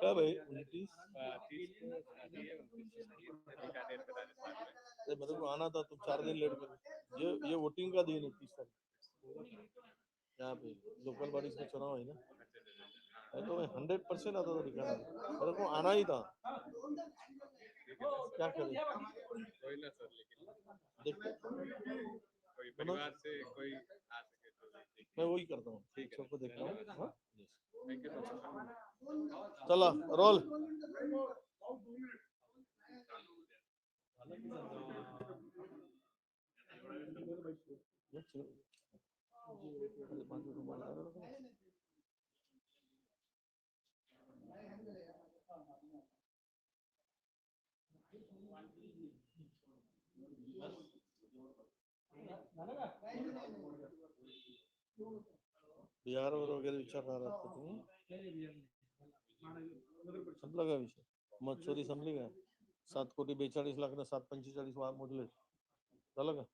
कब है उनतीस है है, मेरे को आना था तुम चार दिन लेट कर ये ये वोटिंग का दिन है तीस तारीख यहाँ पे लोकल बॉडीज का चुनाव है ना तो मैं हंड्रेड परसेंट आता था दिखाने मेरे को आना ही था है क्या करें देखते कोई परिवार से कोई तो मैं वही करता हूँ। ठीक है। सबको देखता हूँ। हाँ? Yes. थैंक यू सर चला रोल बिहारवर वगैरे विचारणार आहात का तुम्ही संपला का विषय मग चोरी संपली का सात कोटी बेचाळीस लाख ना सात पंचेचाळीस वा मोडले झालं का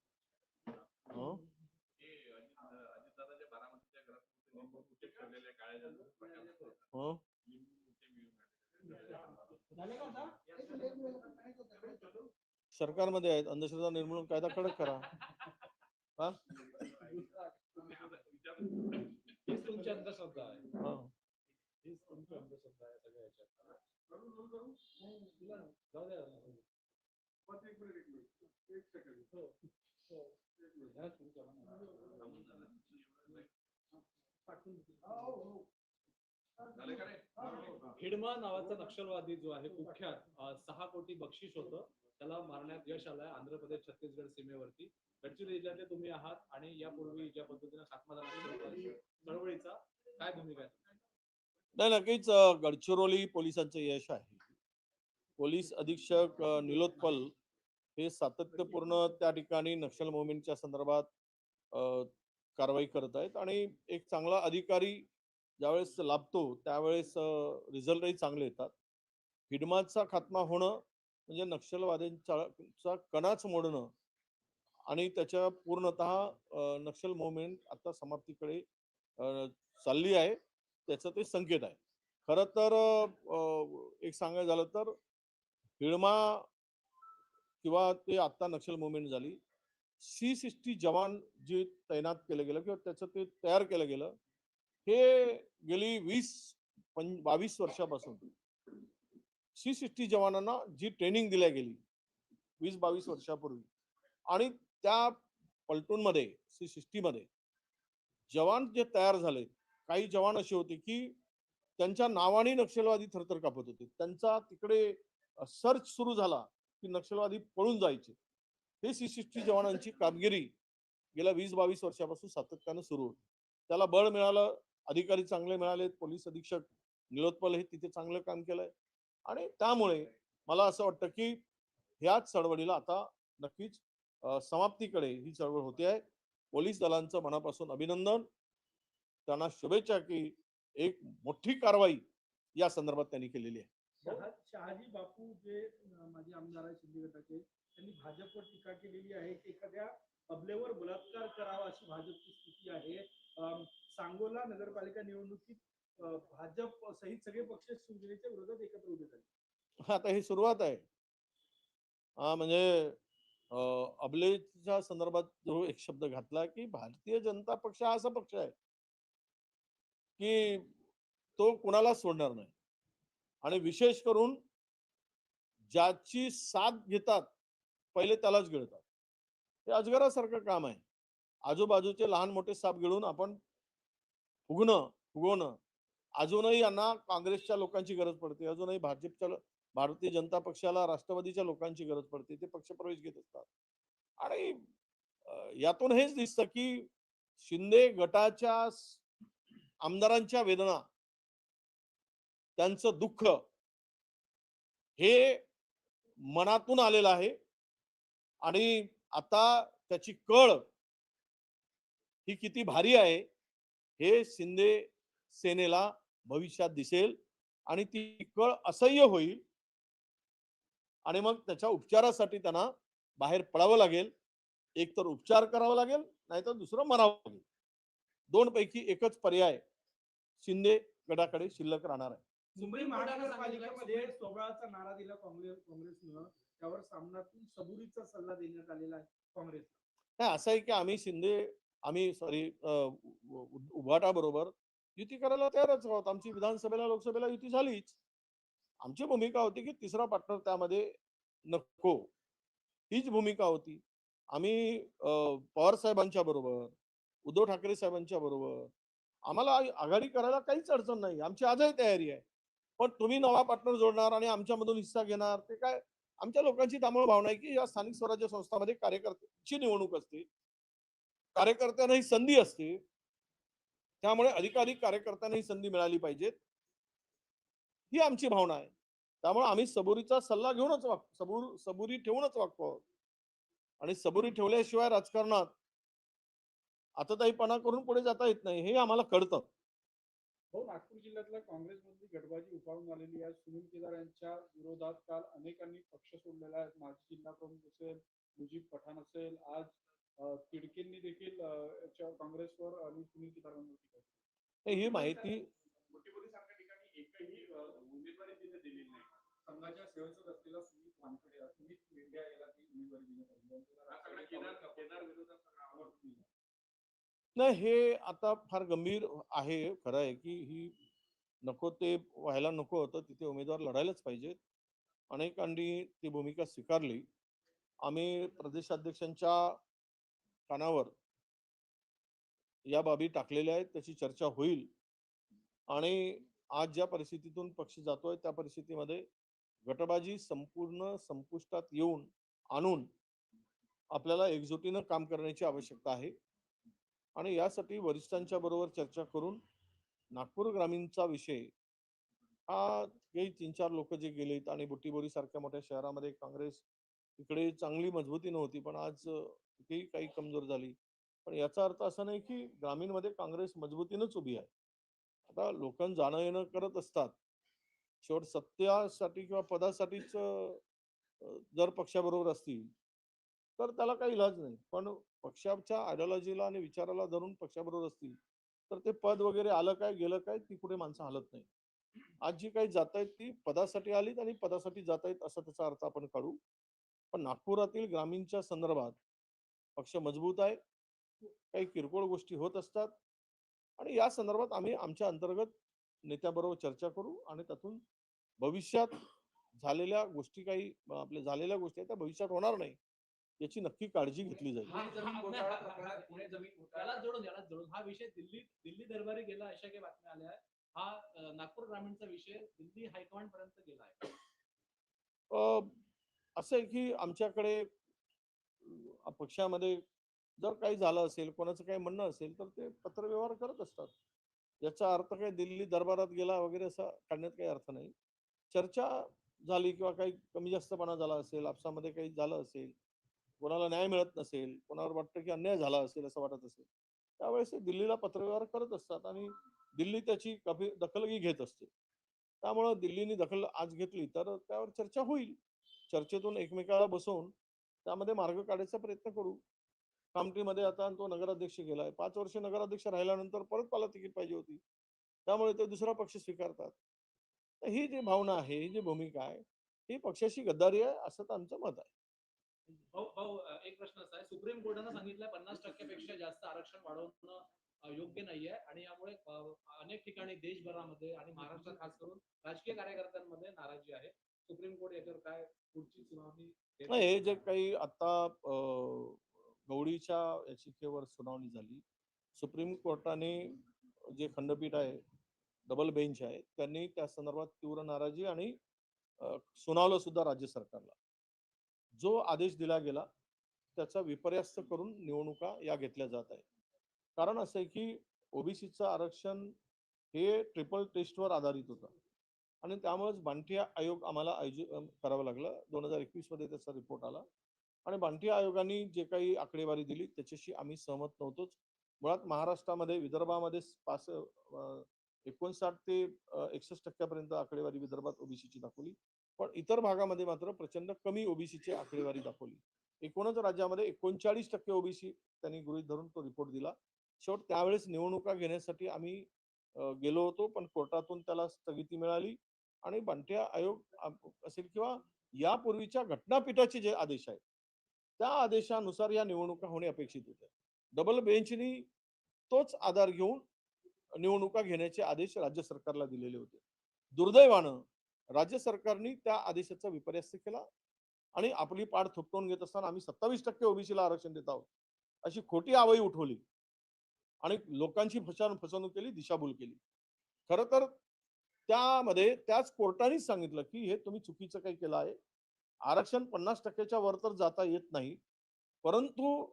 सरकारमध्ये आहेत अंधश्रद्धा निर्मूलन कायदा कडक करा हा हीच तुमची अंधश्रद्धा आहे हा. हीच तुमची अंधश्रद्धा आहे सगळ्या जाऊ द्या. हो, हो. ना. हिडमा नावाचा नक्षलवादी जो आहे कुख्यात सहा कोटी बक्षीस होतं त्याला मारण्यात यश आलंय आंध्र प्रदेश छत्तीसगड सीमेवरती गडचिरोली जिल्ह्यातले तुम्ही आहात आणि यापूर्वी ज्या पद्धतीने खात्मा चळवळीचा काय भूमिका आहे? नाही नक्कीच गडचिरोली पोलिसांचं यश आहे. पोलीस अधीक्षक निलोत्पल हे सातत्यपूर्ण त्या ठिकाणी नक्षल मोहिमेच्या संदर्भात कारवाई करत आहेत आणि एक चांगला अधिकारी ज्यावेळेस लाभतो त्यावेळेस रिझल्टही चांगले येतात. हिडमाचा खात्मा होणं म्हणजे नक्षलवाद्यांचा कणाच मोडणं आणि त्याच्या पूर्णतः नक्षल मोव्हमेंट आता समाप्तीकडे चालली आहे. त्याचं ते संकेत आहे. खरं तर एक सांगायचं झालं तर हिळमा किंवा ते आता नक्षल मुवमेंट झाली सी सिक्स्टी जवान जे तैनात केलं गेलं किंवा त्याचं ते तयार केलं गेलं हे गेली वीस पं बावीस वर्षापासून सी सिक्स्टी जवानांना जी ट्रेनिंग दिल्या गेली वीस बावीस वर्षापूर्वी. आणि त्या पलटूनमध्ये सी सिक्स्टीमध्ये जवान जे तयार झाले काही जवान असे होते की त्यांच्या नावाने नक्षलवादी थरथर कापत होते. त्यांचा तिकडे सर्च सुरू झाला की नक्षलवादी पळून जायचे. हे सी सिक्स्टी जवानांची कामगिरी गेल्या वीस बावीस वर्षापासून सातत्यानं सुरू होती. त्याला बळ मिळालं अधिकारी चांगले मिळाले पोलीस अधीक्षक निलोत्पल हे तिथे चांगलं काम केलंय. आणि त्यामुळे मला असं वाटतं की ह्याच चळवळीला आता नक्कीच समाप्तीकडे ही चळवळ होते आहे. पोलीस दलांचं मनापासून अभिनंदन. त्यांना शुभेच्छा की एक मोठी कारवाई या संदर्भात त्यांनी केलेली आहे. शहा- शहाजी बापू जे माजी आमदार आहे शिंदे गटाचे त्यांनी भाजपवर टीका केलेली आहे एखाद्या अबलेवर बलात्कार करावा अशी भाजपची स्थिती आहे. सांगोला नगरपालिका निवडणुकीत भाजप सहित सगळे पक्ष शिवसेनेच्या विरोधात एकत्र उभे झाले. आता ही सुरुवात आहे. हा म्हणजे अं, अबलेच्या संदर्भात जो एक शब्द घातला की भारतीय जनता पक्ष हा असा पक्ष आहे की तो कुणाला सोडणार नाही. आणि विशेष करून ज्याची साथ घेतात पहिले त्यालाच गिळतात. हे अजगरासारखं काम आहे. आजूबाजूचे लहान मोठे साप गिळून आपण फुगणं फुगवणं अजूनही यांना काँग्रेसच्या लोकांची गरज पडते. अजूनही भाजपच्या भारतीय जनता पक्षाला राष्ट्रवादीच्या लोकांची गरज पडते ते पक्षप्रवेश घेत असतात. आणि यातून हेच दिसतं की शिंदे गटाच्या आमदारांच्या वेदना त्यांचं दुःख हे मनातून आलेलं आहे. आणि आता त्याची कळ ही किती भारी आहे हे शिंदे सेनेला भविष्यात दिसेल आणि ती कळ असह्य होईल. आणि मग त्याच्या उपचारासाठी त्यांना बाहेर पडावं लागेल. एक तर उपचार करावा लागेल नाहीतर दुसरं मरावं लागेल. दोन पैकी एकच पर्याय शिंदे गटाकडे शिल्लक राहणार आहे. मुंबई महानगरपालिकेमध्ये सोबळाचा नारा दिला काँग्रेस काँग्रेसनं. त्यावर सामनातून सबुरीचा सल्ला देण्यात आलेला आहे काँग्रेस नाही असं आहे की आम्ही शिंदे आम्ही सॉरी उभाटा बरोबर युती करायला तयारच आहोत. आमची विधानसभेला लोकसभेला युती झालीच. आमची भूमिका होती की तिसरा पार्टनर त्यामध्ये नको. हीच भूमिका होती. आम्ही पवार साहेबांच्या बरोबर उद्धव ठाकरे साहेबांच्या बरोबर आम्हाला आघाडी करायला काहीच अडचण नाही. आमची आजही तयारी आहे. पण तुम्ही नवा पार्टनर जोडणार आणि आमच्यामधून हिस्सा घेणार ते काय? आमच्या लोकांची त्यामुळे भावना आहे की या स्थानिक स्वराज्य संस्थामध्ये कार्यकर्त्यांची निवडणूक असते. कार्यकर्त्यांना ही संधी असते. त्यामुळे अधिकाधिक कार्यकर्त्यांना ही संधी मिळाली पाहिजेत. ही आमची भावना आहे. त्यामुळे आम्ही सबुरीचा सल्ला घेऊनच वाग सबूर सबुरी ठेवूनच वागतो आहोत. आणि सबुरी ठेवल्याशिवाय राजकारणात आतताईपणा करून पुढे जाता येत नाही हे आम्हाला कळतं. हो नागपूर जिल्ह्यातल्या काँग्रेसमधली गटबाजी उफाळून आलेली आहे. सुनील केदार यांच्या विरोधात काल अनेकांनी पक्ष सोडलेला आहे. माजी जिल्हा प्रमुख असेल मुजीब पठाण असेल आज तिडकेंनी देखील काँग्रेसवर आणि सुनील केली. हे- माहिती एकही उमेदवारी तिथे दिलेली नाही. संघाच्या सेवेचं असलेला सुमित वानखेडे सुमित मेंढ्या याला ती उमेदवारी हा केदार केदार विरोधात सगळा उठलेला आहे. नाही हे आता फार गंभीर आहे खरं आहे की ही नको ते व्हायला नको होतं. तिथे उमेदवार लढायलाच पाहिजेत अनेकांनी ती भूमिका स्वीकारली. आम्ही प्रदेशाध्यक्षांच्या कानावर या बाबी टाकलेल्या आहेत. त्याची चर्चा होईल. आणि आज ज्या परिस्थितीतून पक्ष जातोय त्या परिस्थितीमध्ये गटबाजी संपूर्ण संपुष्टात येऊन आणून आपल्याला एकजुटीनं काम करण्याची आवश्यकता आहे. आणि यासाठी वरिष्ठांच्या बरोबर चर्चा करून नागपूर ग्रामीणचा विषय हा काही तीन चार लोक जे गेलेत आणि बुट्टीबोरी सारख्या मोठ्या शहरामध्ये काँग्रेस इकडे चांगली मजबूती नव्हती पण आज तिथेही ती काही कमजोर झाली. पण याचा अर्थ असा नाही की ग्रामीणमध्ये काँग्रेस मजबूतीनंच उभी आहे. आता लोकांना जाणं येणं करत असतात. शेवट सत्यासाठी किंवा पदासाठीच जर पक्षाबरोबर असतील तर त्याला काही इलाज नाही. पण पक्षाच्या आयडिओलॉजीला आणि विचाराला धरून पक्षाबरोबर असतील तर ते पद वगैरे आलं काय गेलं काय ती कुठे माणसं हलत नाही. आज जी काही जात आहेत ती पदासाठी आलीत आणि पदासाठी जात आहेत असा त्याचा अर्थ आपण काढू. पण नागपुरातील ग्रामीणच्या संदर्भात पक्ष मजबूत आहे. काही किरकोळ गोष्टी होत असतात. आणि या संदर्भात आम्ही आमच्या अंतर्गत नेत्याबरोबर चर्चा करू आणि त्यातून भविष्यात झालेल्या गोष्टी काही आपल्या झालेल्या गोष्टी आहेत त्या भविष्यात होणार नाही याची नक्की काळजी घेतली जाईल. हा विषय दिल्ली दिल्ली दरबारी गेला अशा काही बातम्या आल्या हा नागपूर ग्रामीणचा विषय दिल्ली हायकमांड पर्यंत गेला आहे. अ, असं आहे की आमच्याकडे पक्षामध्ये जर काही झालं असेल कोणाचं काही म्हणणं असेल तर ते पत्रव्यवहार करत असतात. याचा अर्थ काही दिल्ली दरबारात गेला वगैरे असा काढण्यात काही अर्थ नाही. चर्चा झाली किंवा काही कमी जास्तपणा झाला असेल आपसामध्ये काही झालं असेल कोणाला न्याय मिळत नसेल कोणावर वाटतं की अन्याय झाला असेल असं वाटत असेल त्यावेळेस ते दिल्लीला पत्रव्यवहार करत असतात आणि दिल्ली त्याची कभी दखलही घेत असते. त्यामुळं दिल्लीने दखल आज घेतली तर त्यावर चर्चा होईल. चर्चेतून एकमेकाला बसवून त्यामध्ये मार्ग काढायचा प्रयत्न करू. कामठीमध्ये आता तो नगराध्यक्ष गेलाय. पाच वर्ष नगराध्यक्ष राहिल्यानंतर परत मला तिकीट पाहिजे होती. त्यामुळे ते दुसरा पक्ष स्वीकारतात. तर ही जी भावना आहे ही जी भूमिका आहे ही पक्षाची गद्दारी आहे असं तर आमचं मत आहे. भाऊ भाऊ एक प्रश्न असा आहे. सुप्रीम कोर्टानं सांगितलं पन्नास टक्क्यापेक्षा जास्त आरक्षण वाढवणं योग्य नाहीये. आणि यामुळे अनेक ठिकाणी देशभरामध्ये आणि महाराष्ट्रात खास करून राजकीय कार्यकर्त्यांमध्ये नाराजी आहे. सुप्रीम कोर्ट याच्यावर काय पुढची सुनावणी नाही हे जे काही आता अं, याचिकेवर सुनावणी झाली. सुप्रीम कोर्टाने जे खंडपीठ आहे डबल बेंच आहे त्यांनी त्या संदर्भात तीव्र नाराजी आणि सुनावलं सुद्धा राज्य सरकारला. जो आदेश दिला गेला त्याचा विपर्यास्त करून निवडणुका या घेतल्या जात आहेत. कारण असं आहे की ओबीसीचं आरक्षण हे ट्रिपल टेस्टवर आधारित होतं. आणि त्यामुळेच बांटिया आयोग आम्हाला आयोजित करावं लागलं. दोन हजार एकवीसमध्ये त्याचा रिपोर्ट आला. आणि भांटी आयोगाने जे काही आकडेवारी दिली त्याच्याशी आम्ही सहमत नव्हतोच. मुळात महाराष्ट्रामध्ये विदर्भामध्ये पाच एकोणसाठ ते एकसष्ट टक्क्यापर्यंत आकडेवारी विदर्भात ओबीसीची दाखवली. पण इतर भागामध्ये मात्र प्रचंड कमी ओबीसीची आकडेवारी दाखवली. एकूणच राज्यामध्ये एकोणचाळीस टक्के ओबीसी त्यांनी गृहीत धरून तो रिपोर्ट दिला. शेवट त्यावेळेस निवडणुका घेण्यासाठी आम्ही गेलो होतो पण कोर्टातून त्याला स्थगिती मिळाली आणि बंट्या आयोग असेल किंवा यापूर्वीच्या घटनापीठाचे जे आदेश आहेत त्या आदेशानुसार या निवडणुका होणे अपेक्षित होते डबल बेंचनी तोच आधार घेऊन निवडणुका घेण्याचे आदेश राज्य सरकारला दिलेले होते. दुर्दैवानं राज्य सरकारने त्या आदेशाचा विपर्यास केला आणि आपली पाड थोपटवून घेत असताना आम्ही सत्तावीस टक्के ओबीसीला आरक्षण देत आहोत. अशी खोटी आवई उठवली आणि लोकांची फसवणूक फसवणूक केली दिशाभूल केली. खरं तर त्यामध्ये त्याच कोर्टानेच सांगितलं की हे तुम्ही चुकीचं काही केलं आहे. आरक्षण पन्नास टक्क्याच्या वर तर जाता येत नाही. परंतु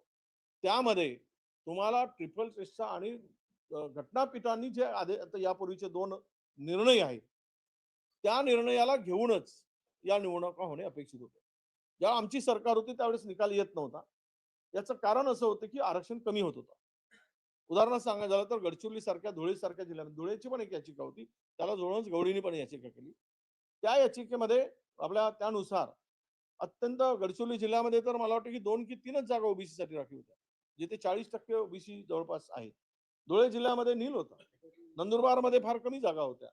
त्यामध्ये तुम्हाला ट्रिपल टेस्टचा आणि घटनापीठांनी जे आदे आता यापूर्वीचे दोन निर्णय आहेत. त्या निर्णयाला घेऊनच या निवडणुका होणे अपेक्षित होते. ज्या आमची सरकार होती त्यावेळेस निकाल येत नव्हता. याचं कारण असं होतं की आरक्षण कमी होत होतं. उदाहरणार्थ सांगायचं झालं तर गडचिरोली सारख्या धुळे सारख्या जिल्ह्यामध्ये धुळेची पण एक याचिका होती. त्याला जोडूनच गवळीने पण याचिका केली. त्या याचिकेमध्ये आपल्या त्यानुसार अत्यंत गडचिरोली जिल्ह्यामध्ये तर मला वाटतं की दोन की तीनच जागा ओबीसी साठी राखीव होत्या जिथे चाळीस टक्के ओबीसी जवळपास आहेत. धुळे जिल्ह्यामध्ये नील होता. नंदुरबारमध्ये फार कमी जागा होत्या.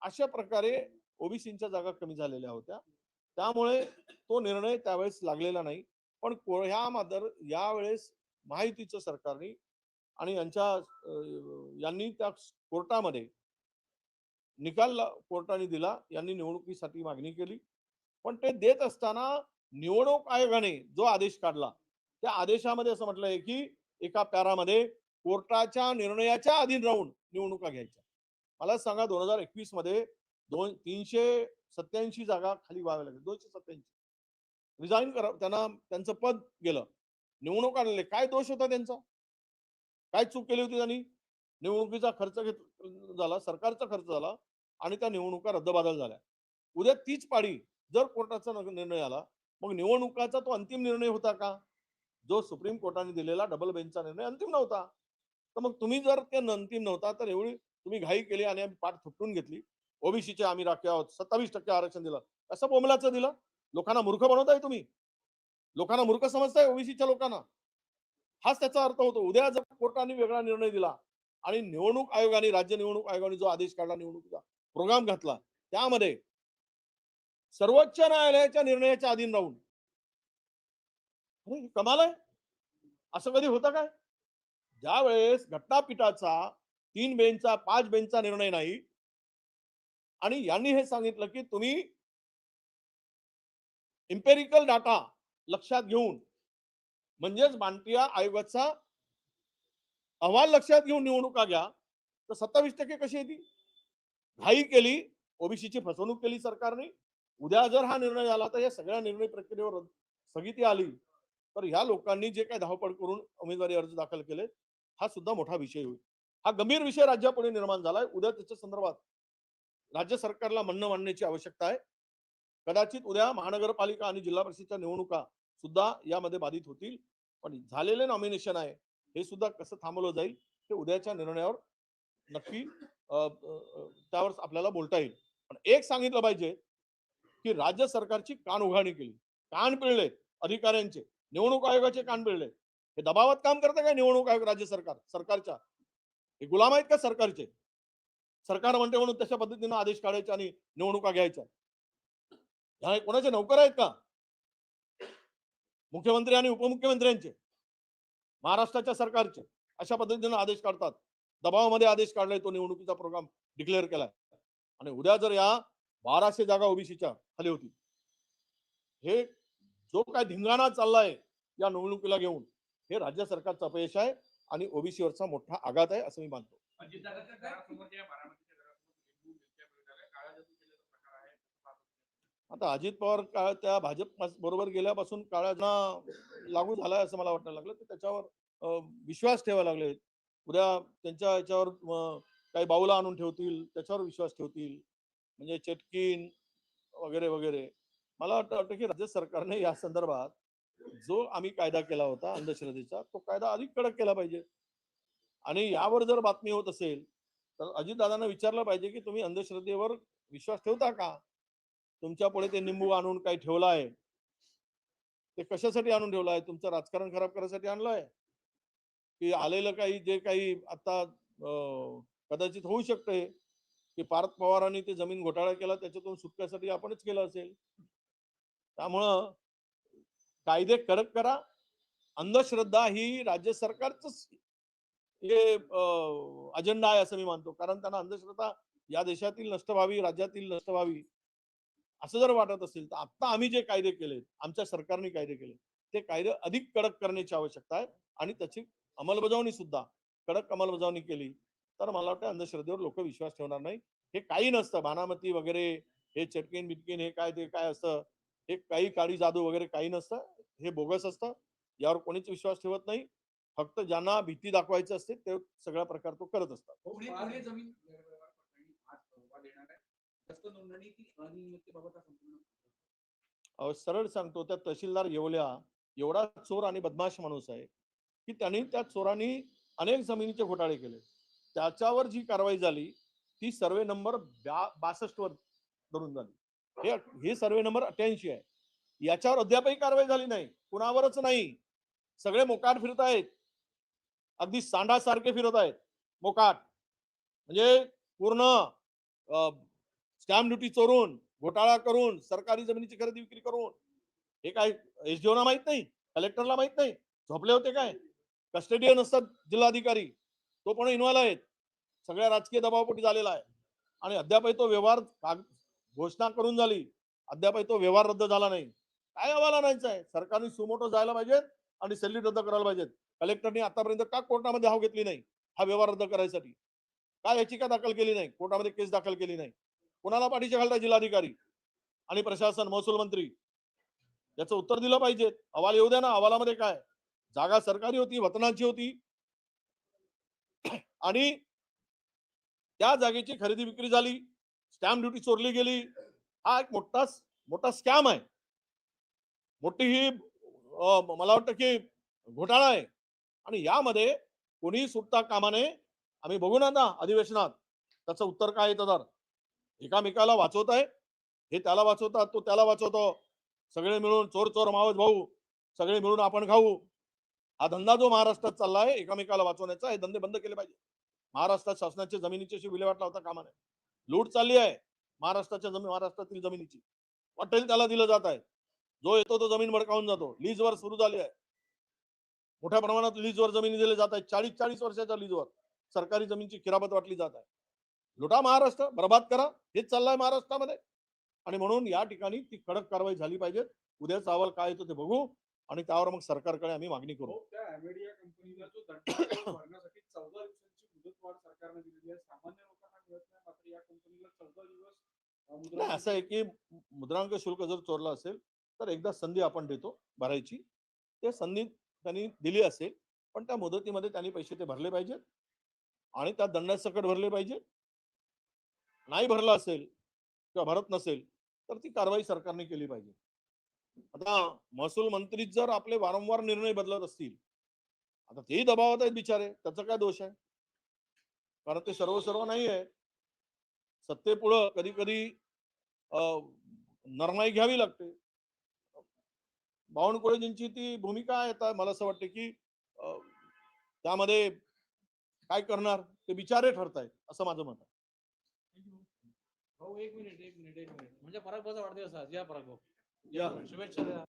अशा प्रकारे ओबीसीच्या जागा कमी झालेल्या होत्या. त्यामुळे तो निर्णय त्यावेळेस लागलेला नाही. पण को- ह्या मात्र यावेळेस माहितीचं सरकारने आणि यांच्या यांनी त्या कोर्टामध्ये निकाल कोर्टाने दिला. यांनी निवडणुकीसाठी मागणी केली. पण ते देत असताना निवडणूक आयोगाने जो आदेश काढला त्या आदेशामध्ये असं म्हटलंय की एका पॅरामध्ये कोर्टाच्या निर्णयाच्या अधीन राहून निवडणुका घ्यायच्या. मला सांगा दोन हजार एकवीसमध्ये दोन तीनशे सत्याऐंशी जागा खाली व्हाव्या लागल्या. दोनशे सत्याऐंशी रिझाईन करा त्यांना त्यांचं पद गेलं. निवडणूक आणले काय दोष होता त्यांचा? काय चूक केली होती त्यांनी? निवडणुकीचा खर्च घेत झाला सरकारचा खर्च झाला आणि त्या निवडणुका रद्दबादल झाल्या. उद्या तीच पाडी जर कोर्टाचा निर्णय आला मग निवडणुकाचा तो अंतिम निर्णय होता का? जो सुप्रीम कोर्टाने दिलेला डबल बेंचचा निर्णय अंतिम नव्हता. तर मग तुम्ही जर ते अंतिम नव्हता तर एवढी तुम्ही घाई केली आणि आम्ही पाठ थुपटून घेतली. ओबीसीचे आम्ही राखे आहोत सत्तावीस टक्के आरक्षण दिलं. कसं बोमलाचं दिलं? लोकांना मूर्ख बनवताय तुम्ही. लोकांना मूर्ख समजताय ओबीसीच्या लोकांना. हाच त्याचा अर्थ होतो. उद्या जर कोर्टाने वेगळा निर्णय दिला आणि निवडणूक आयोगाने राज्य निवडणूक आयोगाने जो आदेश काढला निवडणुकीचा प्रोग्राम घातला त्यामध्ये सर्वोच्च न्यायालयाच्या निर्णयाच्या अधीन राहून. कमाल आहे. असं कधी होतं काय? ज्या वेळेस घटनापीठाचा तीन बेंचा पाच बेंचा निर्णय नाही आणि यांनी हे सांगितलं की तुम्ही इम्पेरिकल डाटा लक्षात घेऊन म्हणजेच मानकीय आयोगाचा अहवाल लक्षात घेऊन निवडणुका घ्या तर सत्तावीस टक्के कशी येते घाई केली ओबीसीची फसवणूक केली सरकारने उद्या जर हा निर्णय झाला तर या सगळ्या निर्णय प्रक्रियेवर स्थगिती आली तर ह्या लोकांनी जे काही धावपळ करून उमेदवारी अर्ज दाखल केले हा सुद्धा मोठा विषय होईल. हा गंभीर विषय राज्यापुढे निर्माण झालाय. उद्या त्याच्या संदर्भात राज्य सरकारला म्हणणं मांडण्याची आवश्यकता आहे. कदाचित उद्या महानगरपालिका आणि जिल्हा परिषदच्या निवडणुका सुद्धा यामध्ये बाधित होतील. पण झालेले नॉमिनेशन आहे हे सुद्धा कसं थांबवलं जाईल हे उद्याच्या निर्णयावर नक्की त्यावर आपल्याला बोलता येईल. पण एक सांगितलं पाहिजे की राज्य सरकारची कान उघाणी केली. कान पिळले अधिकाऱ्यांचे. निवडणूक आयोगाचे कान पिळले. हे दबावात काम करतं काय निवडणूक आयोग राज्य सरकार? सरकारच्या. हे गुलाम आहेत का सरकारचे? सरकार म्हणते म्हणून तशा पद्धतीनं आदेश काढायचे आणि निवडणुका घ्यायच्या. ह्या कोणाचे नौकर आहेत का? मुख्यमंत्री आणि उपमुख्यमंत्र्यांचे. महाराष्ट्राच्या सरकारचे. अशा पद्धतीनं आदेश काढतात. दबावामध्ये आदेश काढलाय तो निवडणुकीचा प्रोग्राम डिक्लेअर केलाय. आणि उद्या जर या बाराशे जागा ओबीसीच्या खाली होती. हे जो काय धिंगाणा चाललाय या निवडणुकीला घेऊन हे राज्य सरकारचं अपयश आहे आणि ओबीसी वरचा मोठा आघात आहे असं मी मानतो. आता अजित पवार काळ त्या भाजप बरोबर गेल्यापासून काळांना लागू झालाय असं मला वाटायला लागलं. तर त्याच्यावर विश्वास ठेवायला लागले. उद्या त्यांच्या याच्यावर काही बाऊला आणून ठेवतील त्याच्यावर विश्वास ठेवतील. म्हणजे चटकीन वगैरे वगैरे. मला वाटतं वाटतं की राज्य सरकारने या संदर्भात जो आम्ही कायदा केला होता अंधश्रद्धेचा तो कायदा अधिक कडक केला पाहिजे. आणि यावर जर बातमी होत असेल तर अजितदादांना विचारलं पाहिजे की तुम्ही अंधश्रद्धेवर विश्वास ठेवता का? तुमच्यापुढे ते निंबू आणून काही ठेवलं आहे. ते कशासाठी आणून ठेवलं आहे? तुमचं राजकारण खराब करायसाठी आहे? की आलेलं काही जे काही आता कदाचित होऊ शकते की पार्थ पवारांनी ते जमीन घोटाळा केला त्याच्यातून सुटण्यासाठी आपणच केलं असेल. त्यामुळं कायदे कडक करा. अंधश्रद्धा ही राज्य सरकारच हे अजेंडा आहे असं मी मानतो. कारण त्यांना अंधश्रद्धा या देशातील नष्ट व्हावी राज्यातील नष्ट व्हावी असं जर वाटत असेल तर आता आम्ही जे कायदे केले आमच्या सरकारने कायदे केले ते कायदे अधिक कडक करण्याची आवश्यकता आहे. आणि त्याची अंमलबजावणी सुद्धा कडक अंमलबजावणी केली. तर मला वाटतं अंधश्रद्धेवर लोक विश्वास ठेवणार नाही हे काही नसतं. बानामती वगैरे हे चटकीन बिटकीन हे काय ते काय असतं. हे काही काळी जादू वगैरे काही नसतं. हे बोगस असतं. यावर कोणीच विश्वास ठेवत नाही. फक्त ज्यांना भीती दाखवायची असते ते सगळा प्रकार तो करत असतात. हा सरळ सांगतो त्या तहसीलदार येवल्या एवढा चोर आणि बदमाश माणूस आहे की त्यांनी त्या चोरांनी अनेक जमिनीचे घोटाळे केले. त्याच्यावर जी कारवाई झाली ती सर्वे नंबर बासष्ट वर धरून झाली. हे हे सर्वे नंबर अठ्याऐंशी आहे. याच्यावर अद्यापही कारवाई झाली नाही. कुणावरच नाही. सगळे मोकाट फिरत आहेत. अगदी सांडासारखे फिरत आहेत. मोकाट. म्हणजे पूर्ण स्टॅम्प ड्युटी चोरून घोटाळा करून सरकारी जमिनीची खरेदी विक्री करून हे काय एसडीओना माहीत नाही? कलेक्टरला माहीत नाही? झोपले होते काय? कस्टडियन असतात जिल्हाधिकारी. तो पण इन्व्हॉल्व आहे सगळ्या राजकीय दबावपोटी झालेला आहे. आणि अद्यापही तो व्यवहार घोषणा करून झाली. अद्यापही तो व्यवहार रद्द झाला नाही. काय अहवाल आणायचा आहे? सरकारने सुमोटो जायला पाहिजेत आणि सल्ली रद्द करायला पाहिजेत. कलेक्टरने आतापर्यंत का कोर्टामध्ये धाव घेतली नाही? हा व्यवहार रद्द करायसाठी. का याचिका दाखल केली नाही? कोर्टामध्ये केस दाखल केली नाही. कोणाला पाठीचे घालता जिल्हाधिकारी? आणि प्रशासन महसूल मंत्री? याचं उत्तर दिलं पाहिजे अहवाल येऊ द्या ना. अहवालामध्ये काय? जागा सरकारी होती वतनाची होती. आणि त्या जागेची खरेदी विक्री झाली स्टॅम्प ड्युटी चोरली गेली. हा एक मोठा मोठा स्कॅम आहे. मोठी ही मला वाटतं की घोटाळा आहे. आणि यामध्ये कोणी सुटता कामा नये आम्ही बघू ना अधिवेशनात त्याचं उत्तर काय येतं तर एकामेकाला वाचवत आहे. हे त्याला वाचवतात तो त्याला वाचवतो. सगळे मिळून चोर चोर मावस भाऊ सगळे मिळून आपण खाऊ. हा धंदा जो महाराष्ट्रात चालला आहे एकामेकाला वाचवण्याचा हे धंदे बंद केले पाहिजे. महाराष्ट्रात शासनाच्या जमिनीची अशी विल्हेवाट लावता कामा नये. लूट चालली आहे महाराष्ट्राच्या जमीन महाराष्ट्रातील जमिनीची. वाटेल त्याला दिलं जात आहे. जो येतो तो जमीन भडकावून जातो. लीजवर सुरू झाली आहे. मोठ्या प्रमाणात लीजवर जमिनी दिल्या जात आहेत. चाळीस चाळीस वर्षाच्या लीजवर सरकारी जमीनची खिराबत वाटली जात आहे. लुटा महाराष्ट्र बर्बाद करा. हेच चाललंय महाराष्ट्रामध्ये. आणि म्हणून या ठिकाणी ती कडक कारवाई झाली पाहिजे. उद्याचा अहवाल काय येतो ते बघू. आणि त्यावर मग सरकारकडे आम्ही मागणी करू. हो, नाही असं आहे की मुद्रांक शुल्क जर चोरलं असेल तर एकदा संधी आपण देतो भरायची. ते संधी त्यांनी दिली असेल पण त्या मुदतीमध्ये त्यांनी पैसे ते भरले पाहिजेत आणि त्या दंडासकट भरले पाहिजेत. नाही भरला असेल किंवा भरत नसेल तर ती कारवाई सरकारने केली पाहिजे. आता महसूल मंत्री जर आपले वारंवार निर्णय बदलत असतील आता तेही दबावात आहेत बिचारे त्याचा काय दोष आहे? कारण ते सर्व सर्व नाही आहे सत्तेपुढं कधी कधी नरमाई घ्यावी लागते. बावनकुळेजींची ती भूमिका आहे मला असं वाटतं की त्यामध्ये काय करणार ते बिचारे ठरतायत असं माझं मत आहे. एक मिनिट एक मिनिट एक मिनिट. म्हणजे पराग भाऊचा वाढदिवस आज या पराग भाऊ या शुभेच्छा द्या